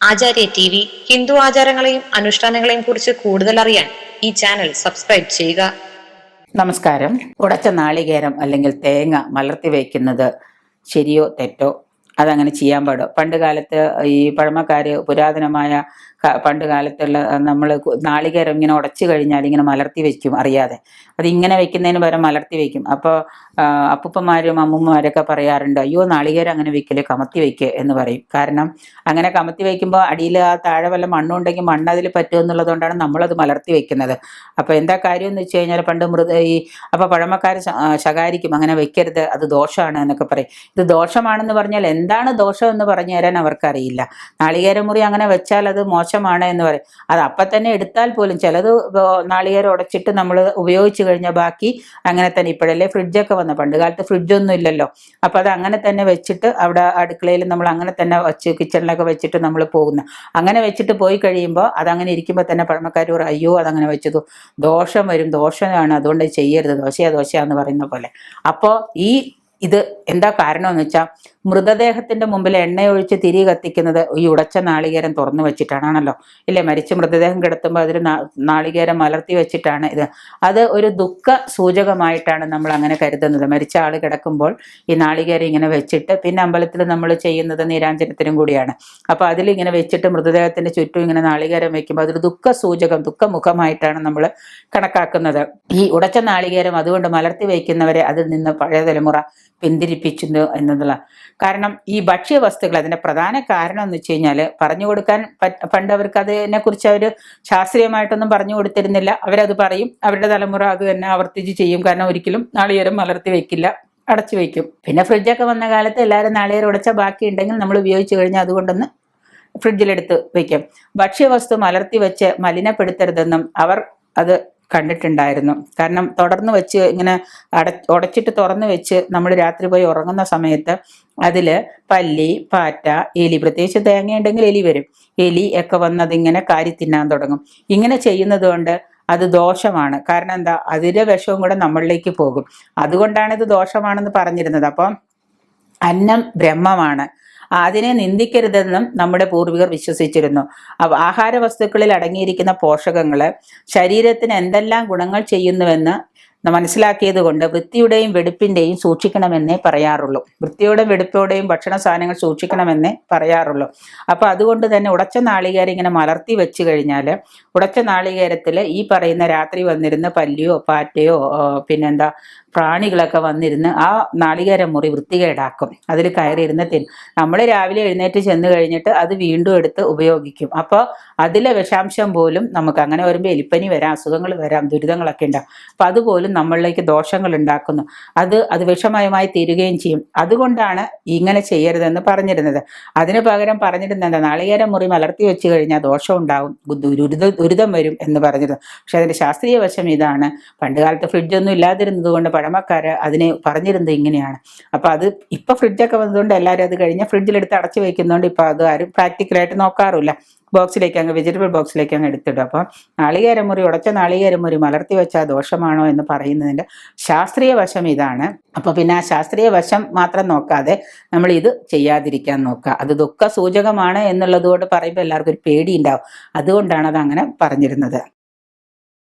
ആചാര്യ T V Hindu ആചാരങ്ങളെയും അനുഷ്ഠാനങ്ങളെയും കുറിച്ച് കൂടുതൽ അറിയാൻ ഈ ചാനൽ സബ്സ്ക്രൈബ് ചെയ്യുക. നമസ്കാരം. ഉടച്ച നാളികേരം അല്ലെങ്കിൽ തേങ്ങ മലർത്തി വയ്ക്കുന്നത് ശരിയോ തെറ്റോ? അതങ്ങനെ ചെയ്യാൻ പാടും. പണ്ട് കാലത്ത് ഈ പഴമക്കാർ പുരാതനമായ പണ്ട് കാലത്തുള്ള നമ്മൾ നാളികേരം ഇങ്ങനെ ഉടച്ചു കഴിഞ്ഞാൽ ഇങ്ങനെ മലർത്തി വെക്കും അറിയാതെ. അതിങ്ങനെ വെക്കുന്നതിന് പകരം മലർത്തി വെക്കും. അപ്പോൾ അപ്പൂപ്പന്മാരും അമ്മൂമ്മമാരൊക്കെ പറയാറുണ്ട് അയ്യോ നാളികേരം അങ്ങനെ വെക്കൽ കമത്തി വെക്കുക എന്ന് പറയും. കാരണം അങ്ങനെ കമത്തി വെക്കുമ്പോൾ അടിയിൽ ആ താഴെ വല്ല മണ്ണുണ്ടെങ്കിൽ മണ്ണ് അതിൽ പറ്റും എന്നുള്ളതുകൊണ്ടാണ് നമ്മളത് മലർത്തി വെക്കുന്നത്. അപ്പോൾ എന്താ കാര്യം എന്ന് വെച്ച് കഴിഞ്ഞാൽ പണ്ട് മൃത ഈ അപ്പോൾ പഴമക്കാർ ശകാരിക്കും അങ്ങനെ വെക്കരുത് അത് ദോഷമാണ് എന്നൊക്കെ പറയും. ഇത് ദോഷമാണെന്ന് പറഞ്ഞാൽ എന്താണ് ദോഷം എന്ന് പറഞ്ഞു തരാൻ അവർക്കറിയില്ല. നാളികേരമുറി അങ്ങനെ വെച്ചാൽ അത് മോശമാണ് എന്ന് പറയും. അത് അപ്പം തന്നെ എടുത്താൽ പോലും ചിലത് നാളികേര ഉടച്ചിട്ട് നമ്മൾ ഉപയോഗിച്ച് കഴിഞ്ഞാൽ ബാക്കി അങ്ങനെ തന്നെ ഇപ്പോഴല്ലേ ഫ്രിഡ്ജൊക്കെ വന്ന പണ്ട് കാലത്ത് ഫ്രിഡ്ജൊന്നും ഇല്ലല്ലോ. അപ്പോൾ അത് അങ്ങനെ തന്നെ വെച്ചിട്ട് അവിടെ അടുക്കളയിൽ നമ്മൾ അങ്ങനെ തന്നെ വെച്ച് കിച്ചണിലൊക്കെ വെച്ചിട്ട് നമ്മൾ പോകുന്നു അങ്ങനെ വെച്ചിട്ട് പോയി കഴിയുമ്പോൾ അതങ്ങനെ ഇരിക്കുമ്പോൾ തന്നെ പഴമക്കാർ പറയും അയ്യോ അതങ്ങനെ വെച്ചതു ദോഷം വരും. ദോഷമാണ്. അതുകൊണ്ട് ചെയ്യരുത്. ദോശയാ ദോശയാന്ന് പറയുന്ന പോലെ. അപ്പോൾ ഈ ഇത് എന്താ കാരണം എന്ന് വെച്ചാൽ മൃതദേഹത്തിന്റെ മുമ്പിൽ എണ്ണയൊഴിച്ച് തിരി കത്തിക്കുന്നത് ഈ ഉടച്ച നാളികേരം തുറന്നു വെച്ചിട്ടാണല്ലോ ഇല്ലേ? മരിച്ച മൃതദേഹം കിടത്തുമ്പോൾ അതിൽ നാളികേരം മലർത്തി വെച്ചിട്ടാണ് ഇത്. അത് ഒരു ദുഃഖ സൂചകമായിട്ടാണ് നമ്മൾ അങ്ങനെ കരുതുന്നത്. മരിച്ച ആൾ കിടക്കുമ്പോൾ ഈ നാളികേരം ഇങ്ങനെ വെച്ചിട്ട് പിന്നെ അമ്പലത്തിൽ നമ്മൾ ചെയ്യുന്നത് നീരാഞ്ജനത്തിനും കൂടിയാണ്. അപ്പോൾ അതിലിങ്ങനെ വെച്ചിട്ട് മൃതദേഹത്തിന്റെ ചുറ്റും ഇങ്ങനെ നാളികേരം വെക്കുമ്പോൾ അതൊരു ദുഃഖ സൂചകം ദുഃഖമുഖമായിട്ടാണ് നമ്മൾ കണക്കാക്കുന്നത്. ഈ ഉടച്ച നാളികേരം അതുകൊണ്ട് മലർത്തി വയ്ക്കുന്നവരെ അതിൽ നിന്ന് പഴയ തലമുറ പിന്തിരിപ്പിച്ചു എന്നതുള്ള കാരണം ഈ ഭക്ഷ്യവസ്തുക്കൾ അതിന്റെ പ്രധാന കാരണം എന്ന് വെച്ച് കഴിഞ്ഞാൽ പറഞ്ഞു കൊടുക്കാൻ പണ്ട് അവർക്ക് അതിനെ കുറിച്ച് അവർ ശാസ്ത്രീയമായിട്ടൊന്നും പറഞ്ഞു കൊടുത്തിരുന്നില്ല. അവരത് പറയും. അവരുടെ തലമുറ അത് തന്നെ ആവർത്തിച്ച് ചെയ്യും. കാരണം ഒരിക്കലും നാളികേരം വളർത്തി വെക്കില്ല അടച്ചു വെക്കും പിന്നെ ഫ്രിഡ്ജൊക്കെ വന്ന കാലത്ത് എല്ലാവരും നാളികേരം ഉടച്ച ബാക്കി ഉണ്ടെങ്കിൽ നമ്മൾ ഉപയോഗിച്ച് കഴിഞ്ഞാൽ അതുകൊണ്ടൊന്ന് ഫ്രിഡ്ജിലെടുത്ത് വയ്ക്കും. ഭക്ഷ്യവസ്തു മലർത്തി വെച്ച് മലിനപ്പെടുത്തരുതെന്നും അവർ അത് കണ്ടിട്ടുണ്ടായിരുന്നു. കാരണം തുടർന്ന് വെച്ച് ഇങ്ങനെ അട ഉടച്ചിട്ട് തുറന്ന് വെച്ച് നമ്മൾ രാത്രി പോയി ഉറങ്ങുന്ന സമയത്ത് അതിൽ പല്ലി പാറ്റ എലി പ്രത്യേകിച്ച് തേങ്ങയുണ്ടെങ്കിൽ എലി വരും. എലി ഒക്കെ വന്നതിങ്ങനെ കാരി തിന്നാൻ തുടങ്ങും. ഇങ്ങനെ ചെയ്യുന്നത് കൊണ്ട് അത് ദോഷമാണ്. കാരണം എന്താ? അതിലെ വിഷവും കൂടെ നമ്മളിലേക്ക് പോകും. അതുകൊണ്ടാണ് ഇത് ദോഷമാണെന്ന് പറഞ്ഞിരുന്നത്. അപ്പം അന്നം ബ്രഹ്മമാണ്. അതിനെ നിന്ദിക്കരുതെന്നും നമ്മുടെ പൂർവികർ വിശ്വസിച്ചിരുന്നു. ആഹാര വസ്തുക്കളിൽ അടങ്ങിയിരിക്കുന്ന പോഷകങ്ങൾ ശരീരത്തിന് എന്തെല്ലാം ഗുണങ്ങൾ ചെയ്യുന്നുവെന്ന് മനസ്സിലാക്കിയത് കൊണ്ട് വൃത്തിയുടെയും വെടുപ്പിന്റെയും സൂക്ഷിക്കണമെന്നേ പറയാറുള്ളൂ. വൃത്തിയോടെ വെടുപ്പോടെയും ഭക്ഷണ സാധനങ്ങൾ സൂക്ഷിക്കണമെന്നേ പറയാറുള്ളൂ. അപ്പൊ അതുകൊണ്ട് തന്നെ ഉടച്ച നാളികേരം ഇങ്ങനെ മലർത്തി വെച്ച് കഴിഞ്ഞാൽ ഉടച്ച നാളികേരത്തിൽ ഈ പറയുന്ന രാത്രി വന്നിരുന്ന പല്ലിയോ പാറ്റയോ പിന്നെന്താ പ്രാണികളൊക്കെ വന്നിരുന്ന് ആ നാളികേര മുറി വൃത്തികേടാക്കും. അതിൽ കയറിയിരുന്ന് തിന്നും. നമ്മൾ രാവിലെ എഴുന്നേറ്റ് ചെന്ന് കഴിഞ്ഞിട്ട് അത് വീണ്ടും എടുത്ത് ഉപയോഗിക്കും. അപ്പോൾ അതിലെ വിഷാംശം പോലും നമുക്ക് അങ്ങനെ വരുമ്പോൾ എലിപ്പനി വരാം അസുഖങ്ങൾ വരാം ദുരിതങ്ങളൊക്കെ ഉണ്ടാവും. അപ്പം അതുപോലും നമ്മളിലേക്ക് ദോഷങ്ങൾ ഉണ്ടാക്കുന്നു അത് അത് വിഷമയമായി തീരുകയും ചെയ്യും. അതുകൊണ്ടാണ് ഇങ്ങനെ ചെയ്യരുതെന്ന് പറഞ്ഞിരുന്നത്. അതിന് പകരം പറഞ്ഞിരുന്നത് എന്താ നാളികേര മുറി മലർത്തി വെച്ച് കഴിഞ്ഞാൽ ദോഷം ഉണ്ടാവും ദുരിത ദുരിതം വരും എന്ന് പറഞ്ഞിരുന്നു. പക്ഷെ അതിന്റെ ശാസ്ത്രീയ വശം ഇതാണ്. പണ്ട് കാലത്ത് ഫ്രിഡ്ജൊന്നും ഇല്ലാതിരുന്നത് കൊണ്ട് പഴമക്കാര് അതിനെ പറഞ്ഞിരുന്നത് ഇങ്ങനെയാണ്. അപ്പൊ അത് ഇപ്പൊ ഫ്രിഡ്ജൊക്കെ വന്നതുകൊണ്ട് എല്ലാവരും അത് കഴിഞ്ഞാൽ ഫ്രിഡ്ജിലെടുത്ത് അടച്ചു വെക്കുന്നതുകൊണ്ട് ഇപ്പൊ അത് ആരും പ്രാക്ടിക്കലായിട്ട് നോക്കാറില്ല. ബോക്സിലേക്ക് അങ്ങ് വെജിറ്റബിൾ ബോക്സിലേക്ക് അങ്ങ് എടുത്തിടും. അപ്പം നാളികേരമുറി ഉടച്ച നാളികേരമുറി മലർത്തി വെച്ചാൽ ദോഷമാണോ എന്ന് പറയുന്നതിന്റെ ശാസ്ത്രീയ വശം ഇതാണ്. അപ്പോൾ പിന്നെ ആ ശാസ്ത്രീയ വശം മാത്രം നോക്കാതെ നമ്മൾ ഇത് ചെയ്യാതിരിക്കാൻ നോക്കുക. അത് ദുഃഖ സൂചകമാണ് എന്നുള്ളത് കൊണ്ട് പറയുമ്പോൾ എല്ലാവർക്കും ഒരു പേടി ഉണ്ടാവും അതുകൊണ്ടാണ് അത് അങ്ങനെ പറഞ്ഞിരുന്നത്.